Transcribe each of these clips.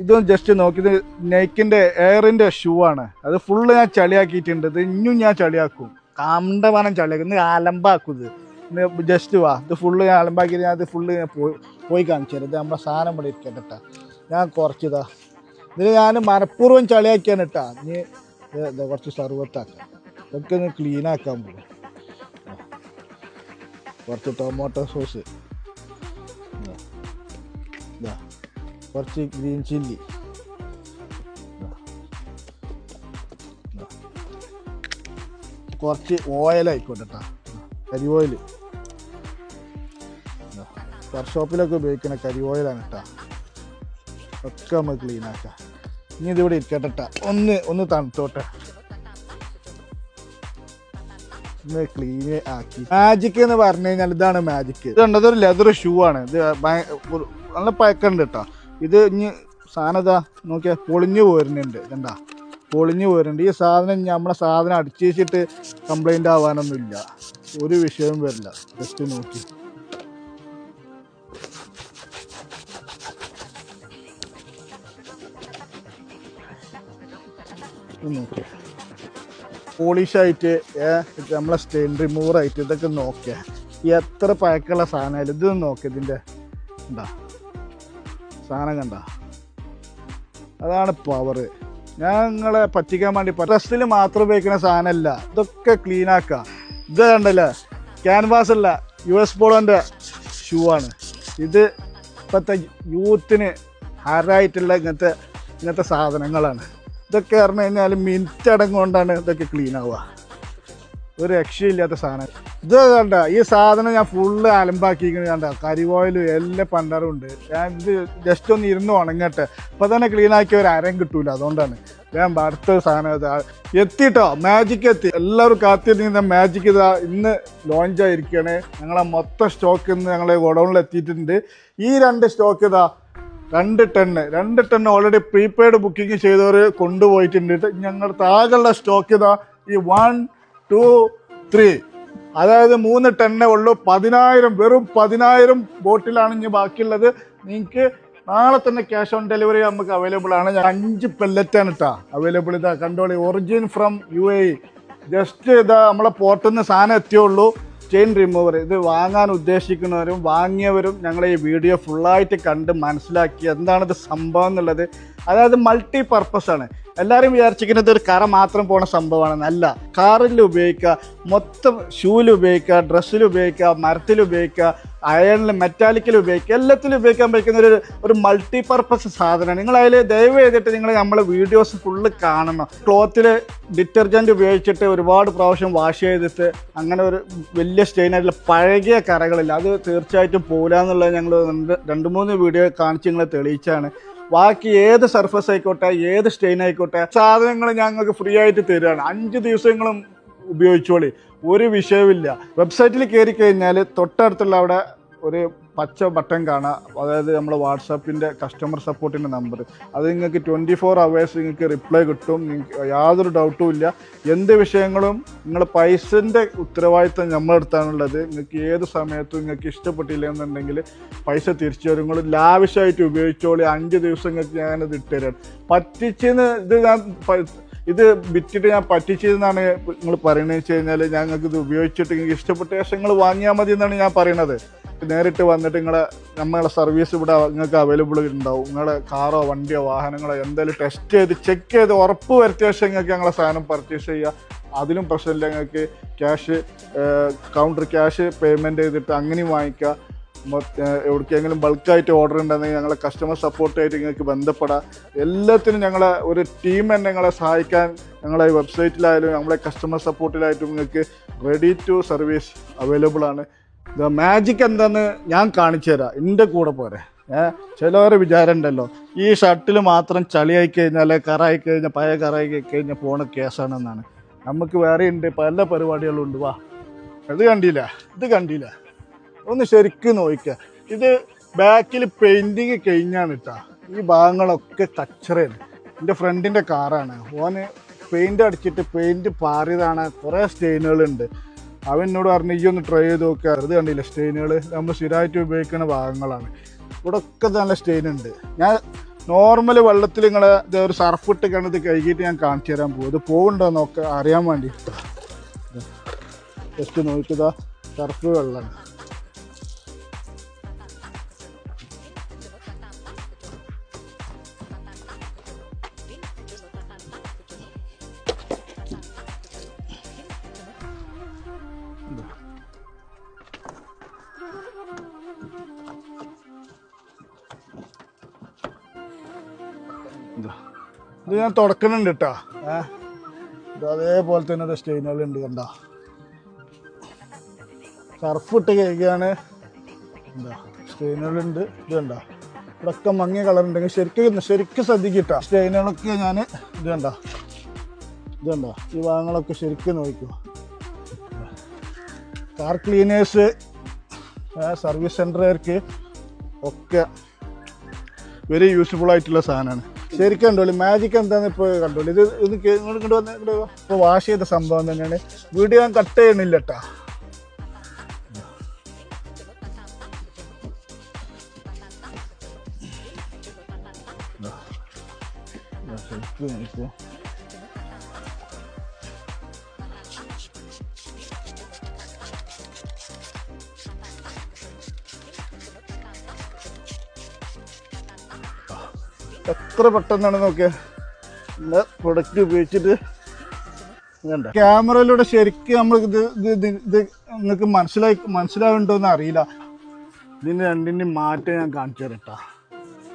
ഇതൊന്ന് ജസ്റ്റ് നോക്കി നൈക്കിന്റെ എയറിന്റെ ഷൂ ആണ്. അത് ഫുള്ള് ഞാൻ ചളിയാക്കിയിട്ടുണ്ട്. ഇത് ഇനിയും ഞാൻ ചളിയാക്കും. കണ്ടമാനം ചളിയാക്കും. ഇന്ന് അലമ്പാക്കും ഇത്. ജസ്റ്റ് വാ. ഇത് ഫുള്ള് ഞാൻ അലമ്പാക്കിയിട്ട് ഞാൻ ഇത് ഫുള്ള് ഞാൻ പോയി പോയി കാണിച്ചു ഇത് നമ്മുടെ സാധനം ഇവിടെ ഇരിക്കട്ടെ ട്ടാ. ഞാൻ കുറച്ചതാ ഇതിന് ഞാൻ മനഃപൂർവം ചളിയാക്കിയാണ് കേട്ടാ നീ കുറച്ച് സർവത്താക്കാം ഇതൊക്കെ ഒന്ന് ക്ലീനാക്കാൻ പോകും കുറച്ച് ടൊമാറ്റോ സോസ് കുറച്ച് ഗ്രീൻ ചില്ലി. കുറച്ച് ഓയിൽ ആയിക്കോട്ടെ കേട്ടോ കരി ഓയിൽ വർക്ക്ഷോപ്പിലൊക്കെ ഉപയോഗിക്കുന്ന കരി ഓയിലാണ് കേട്ടോ ഒക്കെ നമ്മൾ ക്ലീൻ ആക്കാം. ഇനി ഇതിവിടെ ഇരിക്കട്ടെ ട്ടാ. ഒന്ന് ഒന്ന് തണുത്തോട്ടെ. ഒന്ന് ക്ലീൻ ആക്കി. മാജിക് എന്ന് പറഞ്ഞു കഴിഞ്ഞാൽ ഇതാണ് മാജിക് ഇത് കണ്ടത് ഒരു ലെതർ ഷൂ ആണ്. ഇത് നല്ല പഴക്കമുണ്ട് കേട്ടോ ഇത് ഇനി സാധനം ഇതാ നോക്കിയാ പൊളിഞ്ഞു പോരുന്നുണ്ട്. കണ്ടാ പൊളിഞ്ഞു പോരുന്നുണ്ട്. ഈ സാധനം നമ്മളെ സാധനം അടിച്ചേച്ചിട്ട് കംപ്ലൈന്റ് ആവാനൊന്നുമില്ല. ആവാനൊന്നും ഒരു വിഷയവും വരില്ല. ജസ്റ്റ് നോക്കി. ഇത് നോക്കിയാ പോളിഷായിട്ട് നമ്മളെ സ്റ്റെയിൻ റിമൂവർ ആയിട്ട് ഇതൊക്കെ നോക്കിയാൽ എത്ര പഴക്കമുള്ള സാധനമായാലും ഇത് നോക്കിയതിന്റെ എന്താ സാധനം കണ്ട. അതാണ് പവർ ഞാൻ നിങ്ങളെ പറ്റിക്കാൻ വേണ്ടി ഡ്രസ്സിൽ മാത്രം ഉപയോഗിക്കുന്ന സാധനമല്ല. ഇതൊക്കെ ക്ലീൻ ആക്കുക ഇത് കണ്ടല്ലേ? ക്യാൻവാസ് അല്ല. യു എസ് പോളോന്റെ ഷൂ ആണ്. ഇത് ഇപ്പോഴത്തെ യൂത്തിന് ഹരായിട്ടുള്ള ഇങ്ങനത്തെ ഇങ്ങനത്തെ സാധനങ്ങളാണ്. ഇതൊക്കെ പറഞ്ഞു കഴിഞ്ഞാൽ മിനിറ്റ് അടങ്ങുകൊണ്ടാണ് ഇതൊക്കെ ക്ലീൻ ആവുക. ഒരു രക്ഷയില്ലാത്ത സാധനം. ഇത് കണ്ട ഈ സാധനം ഞാൻ ഫുള്ള് അലമ്പാക്കിയിരിക്കുന്നത് കണ്ട. കരിവോയിലും എല്ലാ പണ്ടറും ഉണ്ട്. ഞാൻ ഇത് ജസ്റ്റ് ഒന്ന് ഇരുന്ന് ഉണങ്ങട്ടെ. ഇപ്പം തന്നെ ക്ലീൻ ആക്കി ഒരു അരം കിട്ടൂല അതുകൊണ്ടാണ്. ഞാൻ അടുത്ത സാധനം എത്തിട്ടോ മാജിക് എത്തി. എല്ലാവരും കാത്തിരുന്ന മാജിക് ഇതാ ഇന്ന് ലോഞ്ച് ആയിരിക്കുകയാണ് ഞങ്ങളെ മൊത്തം സ്റ്റോക്ക് ഇന്ന് ഞങ്ങളെ ഗോഡൗണിൽ എത്തിയിട്ടുണ്ട്. ഈ രണ്ട് സ്റ്റോക്ക് ഇതാ രണ്ട് ടെണ്ണ് രണ്ട് ടെണ്ണ് ഓൾറെഡി പ്രീപെയ്ഡ് ബുക്കിംഗ് ചെയ്തവർ കൊണ്ടുപോയിട്ടുണ്ട്. ഞങ്ങളുടെ താകളുടെ സ്റ്റോക്ക് ഇതാ ഈ വൺ ടു ത്രീ അതായത് മൂന്ന് ടെണ്ണേ ഉള്ളൂ. പതിനായിരം വെറും പതിനായിരം ബോട്ടിലാണ് ഇനി ബാക്കിയുള്ളത്. നിങ്ങൾക്ക് നാളെ തന്നെ ക്യാഷ് ഓൺ ഡെലിവറി നമുക്ക് അവൈലബിൾ ആണ്. അഞ്ച് പെല്ലറ്റാണ് കേട്ടോ അവൈലബിൾ ഇതാ. കണ്ടോളി origin from U A just ഇതാ നമ്മളെ പോർട്ടിൽ നിന്ന് സാധനം എത്തിയുള്ളൂ. ചെയിൻ റിമൂവർ ഇത് വാങ്ങാൻ ഉദ്ദേശിക്കുന്നവരും വാങ്ങിയവരും ഞങ്ങളെ ഈ വീഡിയോ ഫുള്ളായിട്ട് കണ്ട് മനസ്സിലാക്കി എന്താണിത് സംഭവം എന്നുള്ളത്. അതായത് മൾട്ടി പർപ്പസ് ആണ്. എല്ലാവരും വിചാരിച്ചിരിക്കുന്നത് ഒരു കറ മാത്രം പോണ സംഭവമാണ് കാറിൽ ഉപയോഗിക്കുക മൊത്തം ഷൂവിൽ ഉപയോഗിക്കുക ഡ്രസ്സിൽ ഉപയോഗിക്കുക മരത്തിൽ ഉപയോഗിക്കുക അയണിൽ മെറ്റാലിക്കിൽ ഉപയോഗിക്കുക എല്ലാത്തിലും ഉപയോഗിക്കാൻ പറ്റുന്ന ഒരു ഒരു മൾട്ടി പർപ്പസ് സാധനമാണ്. നിങ്ങൾ അതിൽ ദയവ് ചെയ്തിട്ട് നിങ്ങൾ നമ്മളെ വീഡിയോസ് ഫുള്ള് കാണണം. ക്ലോത്തിൽ ഡിറ്റർജന്റ് ഉപയോഗിച്ചിട്ട് ഒരുപാട് പ്രാവശ്യം വാഷ് ചെയ്തിട്ട് അങ്ങനെ ഒരു വലിയ സ്റ്റെയിനായിട്ടുള്ള പഴകിയ കറകളില്ല അത് തീർച്ചയായിട്ടും പോരാന്നുള്ളത് ഞങ്ങൾ രണ്ട് രണ്ട് മൂന്ന് വീഡിയോ കാണിച്ച് നിങ്ങളെ തെളിയിച്ചാണ് ബാക്കി ഏത് സർഫസ് ആയിക്കോട്ടെ ഏത് സ്റ്റെയിൻ ആയിക്കോട്ടെ സാധനങ്ങൾ ഞങ്ങൾക്ക് ഫ്രീ ആയിട്ട് തരികയാണ്. അഞ്ച് ദിവസങ്ങളും ഉപയോഗിച്ചോളി. ഒരു വിഷയവുമില്ല. വെബ്സൈറ്റിൽ കയറി കഴിഞ്ഞാൽ തൊട്ടടുത്തുള്ള അവിടെ ഒരു പച്ച ബട്ടൺ കാണാം. അതായത് നമ്മുടെ വാട്സാപ്പിന്റെ കസ്റ്റമർ സപ്പോർട്ടിന്റെ നമ്പർ അത് നിങ്ങൾക്ക് ട്വന്റി ഫോർ അവേഴ്സ് നിങ്ങൾക്ക് റിപ്ലൈ കിട്ടും. യാതൊരു ഡൗട്ടും ഇല്ല. എന്ത് വിഷയങ്ങളും നിങ്ങൾ പൈസന്റെ ഉത്തരവാദിത്തം നമ്മളെടുത്താണുള്ളത് നിങ്ങൾക്ക് ഏത് സമയത്തും നിങ്ങൾക്ക് ഇഷ്ടപ്പെട്ടില്ല എന്നുണ്ടെങ്കിൽ പൈസ തിരിച്ചു തരും. നിങ്ങൾ ലാവിഷായിട്ട് ഉപയോഗിച്ചോളി. അഞ്ച് ദിവസം നിങ്ങൾക്ക് ഞാനത് ഇട്ടുതരാം പറ്റിച്ചെന്ന് ഇത് ഞാൻ ഇത് വിറ്റിട്ട് ഞാൻ പറ്റിച്ചതെന്നാണ് നിങ്ങൾ പറയുന്നത് വെച്ച് കഴിഞ്ഞാൽ ഞങ്ങൾക്ക് ഇത് ഉപയോഗിച്ചിട്ട് നിങ്ങൾക്ക് ഇഷ്ടപ്പെട്ട ശേഷം നിങ്ങൾ വാങ്ങിയാൽ മതി എന്നാണ് ഞാൻ പറയുന്നത് നേരിട്ട് വന്നിട്ട് നിങ്ങളെ നമ്മളെ സർവീസ് ഇവിടെ നിങ്ങൾക്ക് അവൈലബിൾ ഉണ്ടാവും നിങ്ങളെ കാറോ വണ്ടിയോ വാഹനങ്ങളോ എന്തായാലും ടെസ്റ്റ് ചെയ്ത് ചെക്ക് ചെയ്ത് ഉറപ്പ് വരുത്തിയ ശേഷം നിങ്ങൾക്ക് ഞങ്ങളെ സാധനം പർച്ചേസ് ചെയ്യുക അതിലും പ്രശ്നമില്ല നിങ്ങൾക്ക് ക്യാഷ് കൗണ്ടർ ക്യാഷ് പേയ്മെന്റ് ചെയ്തിട്ട് അങ്ങനെയും വാങ്ങിക്കുക എവിടേക്കെങ്കിലും ബൾക്കായിട്ട് ഓർഡർ ഉണ്ടെങ്കിൽ ഞങ്ങളെ കസ്റ്റമർ സപ്പോർട്ടായിട്ട് നിങ്ങൾക്ക് ബന്ധപ്പെടാം. എല്ലാത്തിനും ഞങ്ങളെ ഒരു ടീം തന്നെ നിങ്ങളെ സഹായിക്കാൻ ഞങ്ങളെ വെബ്സൈറ്റിലായാലും നമ്മളെ കസ്റ്റമർ സപ്പോർട്ടിലായിട്ടും നിങ്ങൾക്ക് റെഡി ടു സർവീസ് അവൈലബിൾ ആണ്. മാജിക് എന്താന്ന് ഞാൻ കാണിച്ചു തരാം. എന്റെ കൂടെ പോരെ. ഏഹ് ചിലവരെ വിചാരം ഉണ്ടല്ലോ ഈ ഷട്ടിൽ മാത്രം ചളിയായി കഴിഞ്ഞാൽ കറായി കഴിഞ്ഞാൽ പഴയ കറായി കഴിഞ്ഞാൽ പോണ കേസാണെന്നാണ്. നമുക്ക് വേറെ ഉണ്ട് പല പരിപാടികളും ഉണ്ട് വാ. അത് കണ്ടില്ല ഇത് കണ്ടില്ല. ഒന്ന് ശരിക്കും നോക്കുക ഇത് ബാക്കിൽ പെയിന്റിങ് കഴിഞ്ഞാണ് ഇട്ടാ ഈ ഭാഗങ്ങളൊക്കെ കച്ചറയാണ് എന്റെ ഫ്രണ്ടിന്റെ കാറാണ് ഓന് പെയിന്റ് അടിച്ചിട്ട് പെയിന്റ് പാറിയതാണ്. കുറേ സ്റ്റെയിനുകളുണ്ട് അവൻ എന്നോട് പറഞ്ഞു ഈ ഒന്ന് ട്രൈ ചെയ്ത് നോക്കുക അത് കണ്ടില്ല സ്റ്റെയിനുകൾ നമ്മൾ സ്ഥിരമായിട്ട് ഉപയോഗിക്കുന്ന ഭാഗങ്ങളാണ്. ഇവിടെ ഒക്കെ നല്ല സ്റ്റെയിൻ ഉണ്ട്. ഞാൻ നോർമൽ വെള്ളത്തിൽ നിങ്ങളെ ഇത് ഒരു സർഫ് ഇട്ട് കണ്ടത് കഴുകിയിട്ട് ഞാൻ കാണിച്ചു തരാൻ പോകും ഇത് പോകുന്നുണ്ടോ നോക്ക അറിയാൻ വേണ്ടി. ജസ്റ്റ് നോക്കിയതാ സർഫ് വെള്ളമാണ്. ഇത് ഞാൻ തുടക്കുന്നുണ്ട് കേട്ടോ ഏഹ് ഇത് അതേപോലെ തന്നെ സ്റ്റെയിനുകളുണ്ട് കണ്ട. സർഫ് ഇട്ട് കഴിക്കുകയാണ് എന്താ സ്റ്റെയിനുകളുണ്ട് ഇത് കണ്ട. ഇവിടൊക്കെ മങ്ങിയ കളർ ഉണ്ടെങ്കിൽ ശരിക്കും ശരിക്കും ശ്രദ്ധിക്കട്ടോ. സ്റ്റെയിനുകളൊക്കെ ഞാൻ ഇത് കണ്ട. ഇത് കണ്ട. ഈ ഭാഗങ്ങളൊക്കെ ശരിക്കും നോക്കൂ കാർ ക്ലീനേഴ്സ് സർവീസ് സെന്ററുകാർക്ക് ഒക്കെ വെരി യൂസ്ഫുൾ ആയിട്ടുള്ള സാധനമാണ്. ശരിക്കും കണ്ടോളി. മാജിക് എന്താന്ന് ഇപ്പോൾ കണ്ടോളി. ഇത് ഇത് ഇങ്ങോട്ട് ഇങ്ങോട്ട് വന്ന് ഇങ്ങോട്ട്. ഇപ്പോൾ വാഷ് ചെയ്ത സംഭവം തന്നെയാണ്. വീഡിയോ ഞാൻ കട്ട് ചെയ്യണില്ല കേട്ടോ ശരിക്കും എത്ര പെട്ടെന്നാണ് നോക്കിയ? പ്രൊഡക്റ്റ് ഉപയോഗിച്ചിട്ട് ക്യാമറയിലൂടെ ശരിക്കും നമ്മൾ ഇത് ഇത് ഇത് നിങ്ങൾക്ക് മനസ്സിലായി മനസ്സിലാവുന്നുണ്ടോന്ന് അറിയില്ല. ഇതിന് രണ്ടിന്റെ മാറ്റം ഞാൻ കാണിച്ചു തരട്ടാ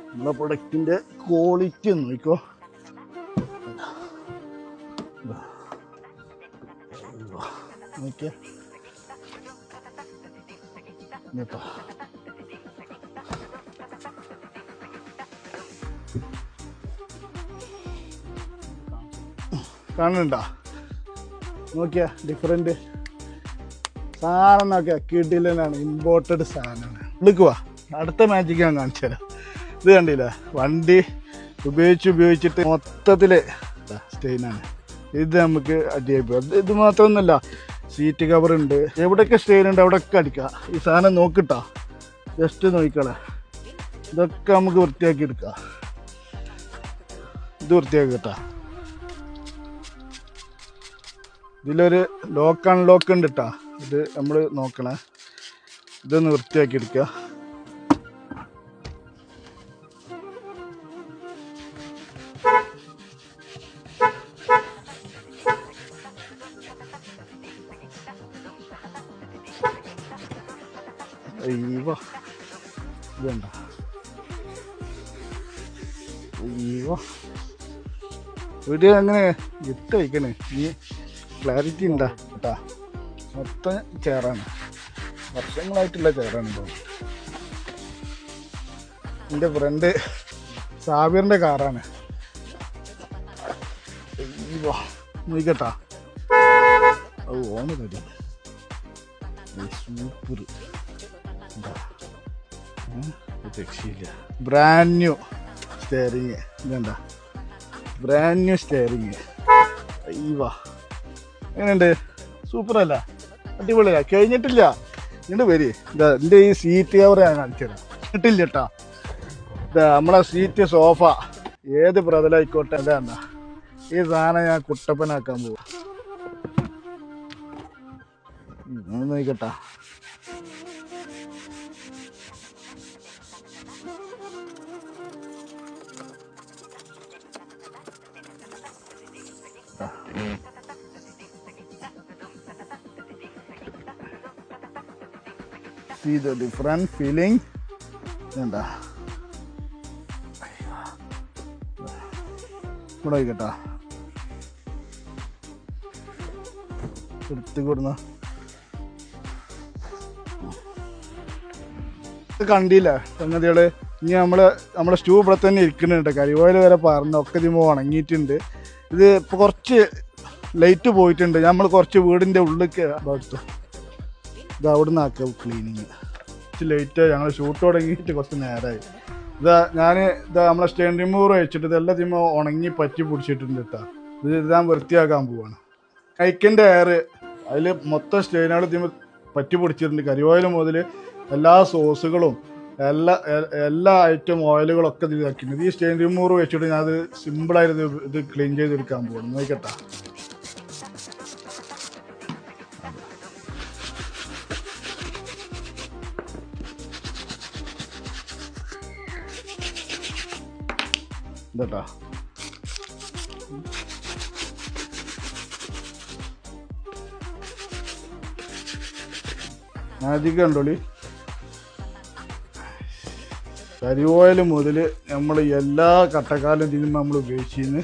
നമ്മളെ പ്രൊഡക്റ്റിന്റെ ക്വാളിറ്റി ഒന്ന് നോക്കോ നോക്കിയ. കേട്ടോ. കാണുന്നുണ്ടോ? നോക്കിയ ഡിഫറെന്റ് സാധനം നോക്കിയ കിടിലനാണ് ഇമ്പോർട്ടഡ് സാധനമാണ്. വിളിക്കുവാ അടുത്ത മാജിക് ഞാൻ കാണിച്ചു തരാം. ഇത് കണ്ടില്ല? വണ്ടി ഉപയോഗിച്ച് ഉപയോഗിച്ചിട്ട് മൊത്തത്തിൽ സ്റ്റെയിനാണ് ഇത് നമുക്ക് അടിയായി അത് ഇത് മാത്രമൊന്നുമല്ല സീറ്റ് കവർ ഉണ്ട്. എവിടെയൊക്കെ സ്റ്റെയിൻ ഉണ്ട് അവിടെയൊക്കെ അടിക്കാം ഈ സാധനം നോക്കിട്ടാ. ജസ്റ്റ് നോക്കിക്കളെ. ഇതൊക്കെ നമുക്ക് വൃത്തിയാക്കി എടുക്കാം. ഇത് വൃത്തിയാക്കി കേട്ടാ ഇതിലൊരു ലോക്ക് അൺലോക്ക് ഉണ്ട് കേട്ടാ ഇത് നമ്മൾ നോക്കണേ. ഇതൊന്ന് വൃത്തിയാക്കി എടുക്കുക അയ്യോ ഇതുണ്ട അയ്യോ. വീഡിയോ അങ്ങനെ ഇട്ട് വയ്ക്കണേ നീ ക്ലാരിറ്റി ഉണ്ടാ? കേട്ടാ മൊത്തം ചേറാണ് വർഷങ്ങളായിട്ടുള്ള ചേറാണ് ഇപ്പോൾ എന്റെ ഫ്രണ്ട് സാബിറിന്റെ കാറാണ് നോക്കട്ടാ ഓ ഓണ് തടി സൂപ്പർ രക്ഷയില്ല. ബ്രാൻഡ് ന്യൂ സ്റ്റെയറിങ് ഇതെന്താ ബ്രാൻഡ് ന്യൂ സ്റ്റെയറിങ് അയ്യവാ എങ്ങനെയുണ്ട്? സൂപ്പറല്ല. അടിപൊളിയാ. കഴിഞ്ഞിട്ടില്ല. ഇങ്ങോട്ട് വരി. എന്റെ ഈ സീറ്റ് കവർ ഞാൻ കാണിച്ചു തരാം. കഴിഞ്ഞിട്ടില്ല കേട്ടാ നമ്മളെ സീറ്റ് സോഫ ഏത് പ്രതലായിക്കോട്ടെ അതാ ഈ സാധനം ഞാൻ കുട്ടപ്പനാക്കാൻ പോവാ. നോക്കട്ടാ. See the different feeling. എന്താ ഇവിടെ കേട്ടോ എടുത്ത് കൊടുന്ന. കണ്ടില്ല സംഗതികൾ? ഇനി നമ്മൾ നമ്മളെ സ്റ്റൂ ഇവിടെ തന്നെ ഇരിക്കുന്നുണ്ട് കരിവായിൽ വരെ പറഞ്ഞു ഒക്കെ ഇതിമോ ഉണങ്ങിയിട്ടുണ്ട്. ഇത് ഇപ്പൊ കുറച്ച് ലൈറ്റ് പോയിട്ടുണ്ട്. നമ്മൾ കുറച്ച് വീടിന്റെ ഉള്ളിലേക്ക് എടുത്തു ഇത് അവിടെ നിന്ന് ആക്കുക ക്ലീനിങ് ലേറ്റ് ഞങ്ങൾ ഷൂട്ട് തുടങ്ങിയിട്ട് കുറച്ച് നേരമായി ഇതാ ഞാൻ ഇതാ നമ്മളെ സ്റ്റെയിൻ റിമൂവർ വെച്ചിട്ട് ഇതെല്ലാം തിമ്മ ഉണങ്ങി പറ്റി പിടിച്ചിട്ടുണ്ട് കേട്ടോ ഇത് ഞാൻ വൃത്തിയാക്കാൻ പോവാണ്. കൈക്കിന്റെ എയർ അതിൽ മൊത്തം സ്റ്റെയിനുകൾ തിമ്മ പറ്റി പിടിച്ചിട്ടുണ്ട്. കരിവോയിൽ മുതൽ എല്ലാ സോസുകളും എല്ലാ എല്ലാ ഐറ്റം ഓയിലുകളൊക്കെ ഇതാക്കിയിട്ടുണ്ട്. ഈ സ്റ്റെയിൻ റിമൂവർ വെച്ചിട്ട് ഞാൻ അത് സിമ്പിളായിട്ട് ഇത് ഇത് ക്ലീൻ ചെയ്തെടുക്കാൻ പോവാണ്. നോക്കട്ടെ ഇതട്ടാ മാജിക് കണ്ടോളി. കരി ഓയിൽ മുതൽ നമ്മൾ എല്ലാ കട്ടക്കാലും ഇതിനും നമ്മൾ ഉപയോഗിച്ചിരുന്നു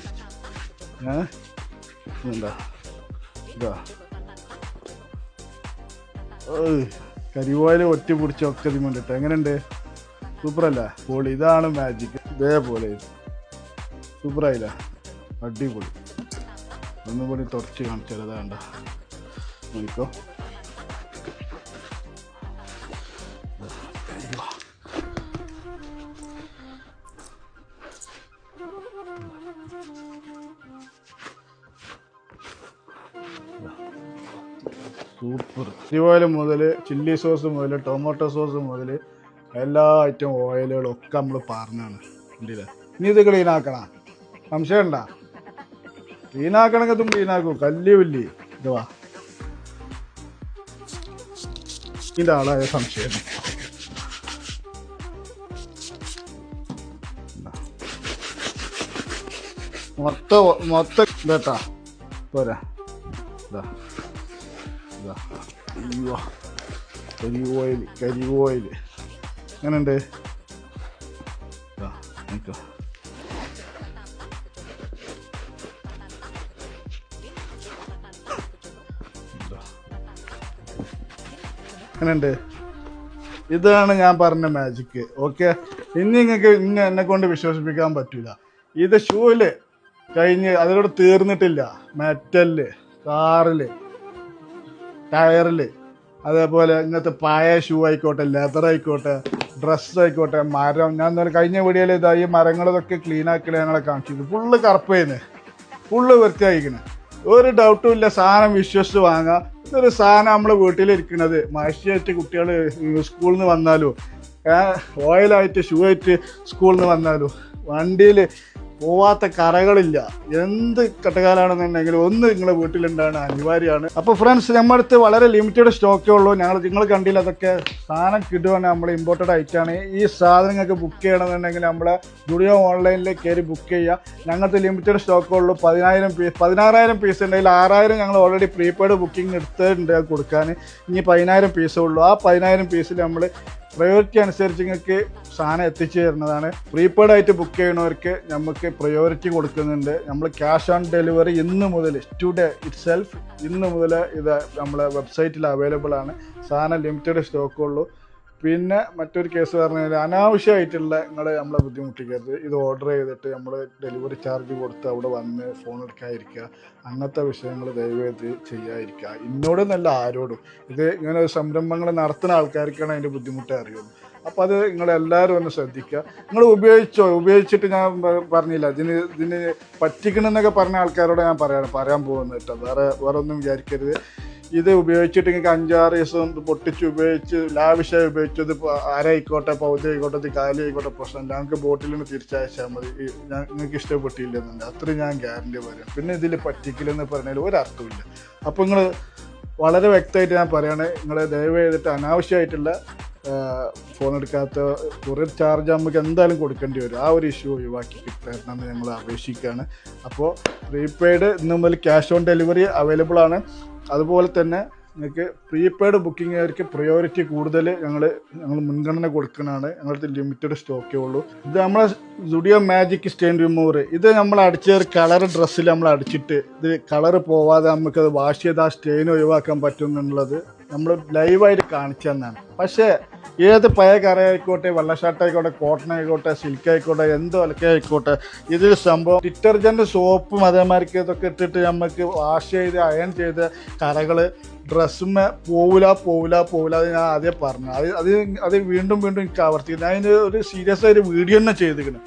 എന്താ ഇതാ. ഏയ്, കരി ഓയിൽ ഒറ്റ പിടിച്ചൊക്കെ ഇതിന് വേണ്ടിയിട്ട് എങ്ങനെയുണ്ട്? സൂപ്പറല്ല? പൊളി. ഇതാണ് മാജിക് ഇതേപോലെ. സൂപ്പറായില്ല? അടിപൊളി. ഒന്നും കൂടി തുടച്ച് കാണിച്ചാൽ വേണ്ട നോക്കോ സൂപ്പർ. ഓയിൽ മുതൽ ചില്ലി സോസ് മുതൽ ടൊമാറ്റോ സോസ് മുതൽ എല്ലാ ഐറ്റം ഓയിലുകളൊക്കെ നമ്മൾ പറഞ്ഞാണ്. കണ്ടില്ലേ? ഇനി ഇത് ക്ലീൻ ആക്കണ. സംശയം ക്ലീനാക്കണമെങ്കിൽ ക്ലീൻ ക്ലീനാക്കും കല്ല് വല്ലി വാ. ആളായ സംശയം. മൊത്തം മൊത്തം ഇതാട്ടാ. പോരാ. ഇതാ. ഇതാ. അയ്യോ. കരി ഓയിൽ കരി ഓയിൽ എങ്ങനെയുണ്ട്? ഇതാ നോക്കോ എങ്ങനെയുണ്ട് ഇതാണ് ഞാൻ പറഞ്ഞ മാജിക്ക് ഓക്കെ ഇനി നിങ്ങൾക്ക് ഇന്ന് എന്നെ കൊണ്ട് വിശ്വസിപ്പിക്കാൻ പറ്റൂല. ഇത് ഷൂൽ കഴിഞ്ഞ് അതിലൂടെ തീർന്നിട്ടില്ല. മെറ്റലിൽ കാറിൽ ടയറിൽ അതേപോലെ ഇങ്ങനത്തെ പായ ഷൂ ആയിക്കോട്ടെ ലെതർ ആയിക്കോട്ടെ ഡ്രസ്സ് ആയിക്കോട്ടെ മരം. ഞാൻ ഇന്നലെ കഴിഞ്ഞ വീഡിയോയിൽ ഇതാ ഈ മരങ്ങളതൊക്കെ ക്ലീൻ ആക്കി ഞങ്ങളെ കാണിച്ചിരുന്നു. ഫുള്ള് കറുപ്പേന്ന് ഫുള്ള് വൃത്തിയായിക്കണ് ഒരു ഡൗട്ടും ഇല്ല. സാധനം വിശ്വസിച്ച് വാങ്ങാം. ഇതൊരു സാധനം നമ്മളെ വീട്ടിലിരിക്കണത്. മാഷിയായിട്ട് കുട്ടികൾ സ്കൂളിൽ നിന്ന് വന്നാലും ഓയിലായിട്ട് ഷൂ ആയിട്ട് സ്കൂളിൽ നിന്ന് വന്നാലും വണ്ടിയിൽ പോവാത്ത കറകളില്ല. എന്ത് കട്ടകാലാണെന്നുണ്ടെങ്കിലും ഒന്ന് നിങ്ങളെ വീട്ടിലുണ്ടാണ് അനിവാര്യമാണ്. അപ്പോൾ ഫ്രണ്ട്സ് നമ്മുടെ അടുത്ത് വളരെ ലിമിറ്റഡ് സ്റ്റോക്കേ ഉള്ളൂ. ഞങ്ങൾ നിങ്ങൾ കണ്ടില്ല അതൊക്കെ സാധനം കിട്ടുവാണ് നമ്മൾ ഇമ്പോർട്ടഡ് ആയിട്ടാണ് ഈ സാധനങ്ങൾക്ക് ബുക്ക് ചെയ്യണമെന്നുണ്ടെങ്കിൽ നമ്മളെ ജുഡിയോ ഓൺലൈനിൽ കയറി ബുക്ക് ചെയ്യുക. ഞങ്ങൾക്ക് ലിമിറ്റഡ് സ്റ്റോക്കേ ഉള്ളൂ. പതിനായിരം പീസ് പതിനാറായിരം പീസ് ഉണ്ടെങ്കിൽ ആറായിരം ഞങ്ങൾ ഓൾറെഡി പ്രീപെയ്ഡ് ബുക്കിംഗ് എടുത്തിട്ടുണ്ട് കൊടുക്കാൻ. ഇനി പതിനായിരം പീസേ ഉള്ളൂ. ആ പതിനായിരം പീസിൽ നമ്മൾ പ്രയോറിറ്റി അനുസരിച്ച് നിങ്ങൾക്ക് സാധനം എത്തിച്ചു തരുന്നതാണ്. പ്രീപെയ്ഡ് ആയിട്ട് ബുക്ക് ചെയ്യുന്നവർക്ക് നമുക്ക് പ്രയോറിറ്റി കൊടുക്കുന്നുണ്ട്. നമ്മൾ ക്യാഷ് ഓൺ ഡെലിവറി ഇന്ന് മുതൽ ടുഡേ ഇറ്റ് സെൽഫ് ഇന്ന് മുതൽ ഇത് നമ്മളെ വെബ്സൈറ്റിൽ അവൈലബിൾ ആണ്. സാധനം ലിമിറ്റഡ് സ്റ്റോക്ക് ഉള്ളൂ. പിന്നെ മറ്റൊരു കേസ് പറഞ്ഞാൽ അനാവശ്യമായിട്ടുള്ള നിങ്ങൾ നമ്മളെ ബുദ്ധിമുട്ടിക്കരുത്. ഇത് ഓർഡർ ചെയ്തിട്ട് നമ്മൾ ഡെലിവറി ചാർജ് കൊടുത്ത് അവിടെ വന്ന് ഫോൺ എടുക്കാതിരിക്കുക. അങ്ങനത്തെ വിഷയങ്ങൾ ദയവേത് ചെയ്യാതിരിക്കുക. ഇന്നോടൊന്നല്ല ആരോടും. ഇത് ഇങ്ങനെ ഒരു സംരംഭങ്ങൾ നടത്തുന്ന ആൾക്കാർക്കാണ് അതിന്റെ ബുദ്ധിമുട്ട് അറിയുള്ളൂ. അപ്പം അത് നിങ്ങളെല്ലാവരും ഒന്ന് ശ്രദ്ധിക്കുക. നിങ്ങൾ ഉപയോഗിച്ചോ? ഉപയോഗിച്ചിട്ട് ഞാൻ പറഞ്ഞില്ല. ഇതിന് ഇതിന് പറ്റിക്കണമെന്നൊക്കെ പറഞ്ഞ ആൾക്കാരോട് ഞാൻ പറയാൻ പറയാൻ പോകുന്നത് കേട്ടോ. വേറെ വേറെ ഒന്നും വിചാരിക്കരുത്. ഇത് ഉപയോഗിച്ചിട്ട് നിങ്ങൾക്ക് അഞ്ചാറ് ദിവസം പൊട്ടിച്ച് ഉപയോഗിച്ച് ലാവിഷായി ഉപയോഗിച്ചത് ആരായിക്കോട്ടെ പൗതി ആയിക്കോട്ടെ കാലി ആയിക്കോട്ടെ പ്രശ്നമില്ല. ഞങ്ങൾക്ക് ബോട്ടിൽ നിന്ന് തിരിച്ചയച്ചാൽ മതി. നിങ്ങൾക്ക് ഇഷ്ടപ്പെട്ടില്ലെന്നുണ്ട്. അത്രയും ഞാൻ ഗ്യാരണ്ടി പറയാം. പിന്നെ ഇതിൽ പറ്റിക്കില്ലെന്ന് പറഞ്ഞാൽ ഒരർത്ഥമില്ല അപ്പോൾ നിങ്ങൾ വളരെ വ്യക്തമായിട്ട് ഞാൻ പറയുകയാണെങ്കിൽ നിങ്ങൾ ദയവ് ചെയ്തിട്ട് അനാവശ്യമായിട്ടുള്ള ഫോൺ എടുക്കാത്ത കൊറിയർ ചാർജ് നമുക്ക് എന്തായാലും കൊടുക്കേണ്ടി വരും. ആ ഒരു ഇഷ്യൂ ഒഴിവാക്കി തരണമെന്ന് ഞങ്ങൾ അപേക്ഷിക്കുകയാണ്. അപ്പോൾ പ്രീപെയ്ഡ് ഇന്ന് മുതൽ ക്യാഷ് ഓൺ ഡെലിവറി അവൈലബിൾ ആണ്. അതുപോലെ തന്നെ നിങ്ങൾക്ക് പ്രീപെയ്ഡ് ബുക്കിങ്ങുകാർക്ക് പ്രയോറിറ്റി കൂടുതൽ ഞങ്ങൾ ഞങ്ങൾ മുൻഗണന കൊടുക്കുന്നതാണ്. ഞങ്ങളുടെ ലിമിറ്റഡ് സ്റ്റോക്കേ ഉള്ളൂ. ഇത് നമ്മളെ സുഡിയോ മാജിക് സ്റ്റെയിൻ റിമൂവർ ഇത് നമ്മൾ അടിച്ച ഒരു കളർ ഡ്രസ്സിൽ നമ്മൾ അടിച്ചിട്ട് ഇത് കളർ പോവാതെ നമുക്കത് വാഷ് ചെയ്ത് ആ സ്റ്റെയിൻ ഒഴിവാക്കാൻ പറ്റും എന്നുള്ളത് നമ്മൾ ലൈവായിട്ട് കാണിച്ചു തന്നാണ് പക്ഷേ ഏത് പഴയ കറ ആയിക്കോട്ടെ വെള്ള ഷർട്ട് ആയിക്കോട്ടെ കോട്ടൺ ആയിക്കോട്ടെ സിൽക്ക് ആയിക്കോട്ടെ എന്തോ വിലക്ക ആയിക്കോട്ടെ ഇതിൽ സംഭവം ഡിറ്റർജന്റ് സോപ്പും അതേമാതിരിക്ക് ഇതൊക്കെ ഇട്ടിട്ട് നമുക്ക് വാഷ് ചെയ്ത് അയൺ ചെയ്ത് കറകൾ ഡ്രസ്സുമ്മ പോവില്ല പോവില്ല പോവില്ല അത് ഞാൻ ആദ്യം പറഞ്ഞു അത് അത് അത് വീണ്ടും വീണ്ടും എനിക്ക് ആവർത്തിക്കുന്നു. അതിന് ഒരു സീരിയസ് ആയിട്ട് വീഡിയോ തന്നെ ചെയ്തിരിക്കുന്നു.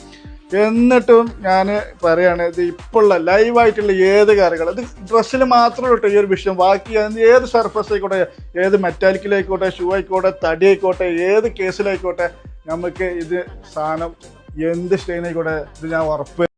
എന്നിട്ടും ഞാൻ പറയാണ് ഇത് ഇപ്പോഴുള്ള ലൈവായിട്ടുള്ള ഏത് കറികൾ ഇത് ഡ്രസ്സിൽ മാത്രമേ കേട്ടോ ഈ ഒരു വിഷയം. ബാക്കി ഏത് സർഫസ് ആയിക്കോട്ടെ ഏത് മെറ്റാലിക്കിലായിക്കോട്ടെ ഷൂ ആയിക്കോട്ടെ തടി ആയിക്കോട്ടെ ഏത് കേസിലായിക്കോട്ടെ നമുക്ക് ഇത് സാധനം എന്ത് സ്റ്റെയിൻ ഇത് ഞാൻ ഉറപ്പ്